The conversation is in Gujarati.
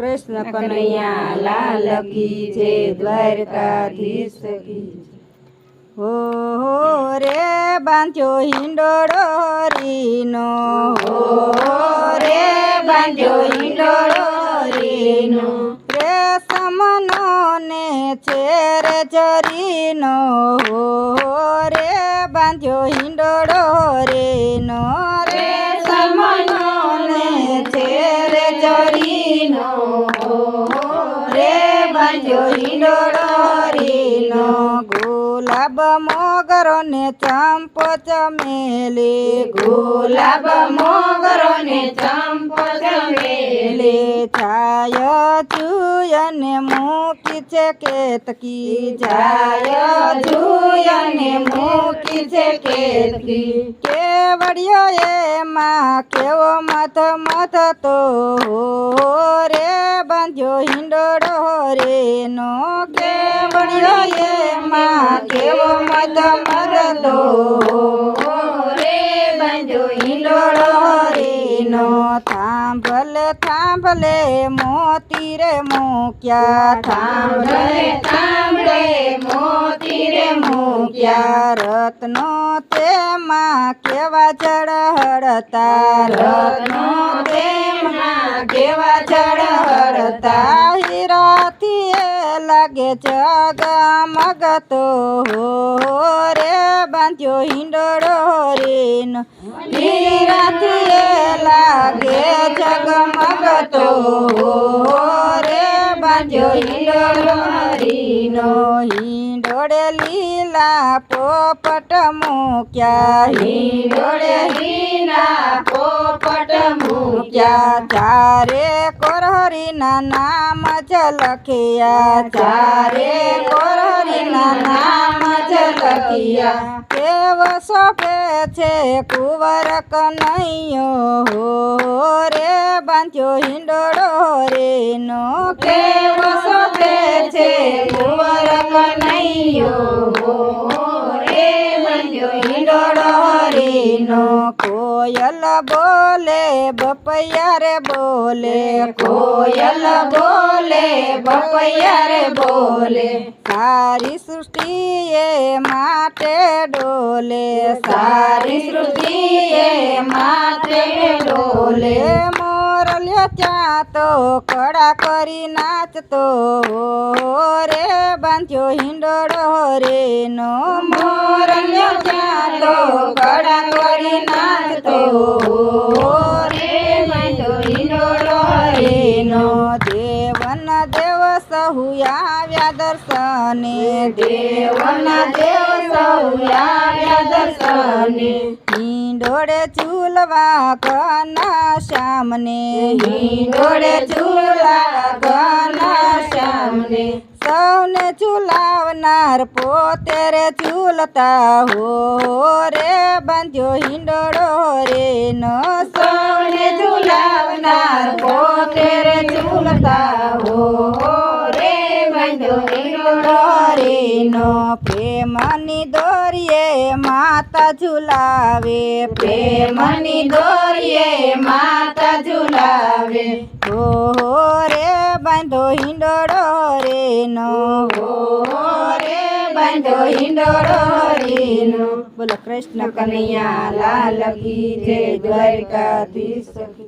કૃષ્ણ કનૈયા લાલ કી જે દ્વારકાધીશ કી હો હો રે બાંધ્યો હિંડોળો રીનો. હો રે બાંધ્યો હિંડોળો રીનો. રે ને જરીનો હો રે બાંધ્યો હિંડોળો જરીનો રે બાંધ્યો હિંડોળો રીનો ગુલાબ મોગરો ને ચંપો ચમેલી. ગુલાબ મોગરો ને ચંપો ચમેલી. છાય ચુયને મૂકી છે કેતકી. જાય ચુયને મૂકી છે કેતકી. કેવડિયો એમાં કેવો મથ મથ તો બાંધ્યો હિંડોળો રે નો કેવડિયો એમાં કેવો મત મરલો રે બાંધ્યો હિંડોળો રે નો થાંભલે થાંભલે મોતી રે મૂક્યા થાંભલે થાંભલે મોતી રે મૂક્યા. રત્નો તેમાં કેવા ચડહડતા રત્નો તેમાં કેવા ચડહડતા હીરાથી લાગે જગમગ તો રે, બાંધ્યો હિંડોળો રેનો. હીરાથી લાગે જગમગ તો રે, બાંધ્યો હિંડોળો હરીનો હિંડોળે પોપટ મૂક્યા, હિંડોળે લીલા પોપટ મૂક્યા, ચારે કોરહરીના નામ જ લખ્યા, ચારે કોરહરીના નામ જ લખ્યા. કેવ સોપે છે કુંવર કનૈયો, હો રે બાંધ્યો હિંડોળો રે નો. કેવ સોપે છે કુંવર કનૈયો રે બાંધ્યો હિંડોળો રે નો કોયલ બોલે બપૈયા રે બોલે. કોયલ બોલે બપૈયા રે બોલે. સારી સૃષ્ટિએ માટે ડોલે. સારી સૃષ્ટિએ માટે ડોલે. ત્યાં તો કડા કરી નાચતો રે, બાંધ્યો હિંડોળો રે નો મોરલ્યો ત્યાં તો કડા કરી નાચતો રે, બાંધ્યો હિંડોળો રે નો દેવન દેવ સહુ આવ્યા દર્શને, દેવન દેવ સહુ દર્શને હિંડોળે ચૂલવા કના શ્યામને. હિંડોળે ઝૂલવા કના શ્યામને. સૌને ચૂલાવનાર પોતે રે ચૂલતા હો રે. બાંધ્યો હિંડોળો રે નો સૌને ચૂલાવનાર પોતે રે ચૂલતા હો. નો પ્રેમની દોરીએ માતા ઝુલાવે. પ્રેમની દોરીએ માતા ઝુલાવે. હો રે બાંધો હિંડોળો નો. હો રે બાંધો હિંડોળો નો. બોલો કૃષ્ણ કનૈયા, લાલ કી જય દ્વારકાધીશ.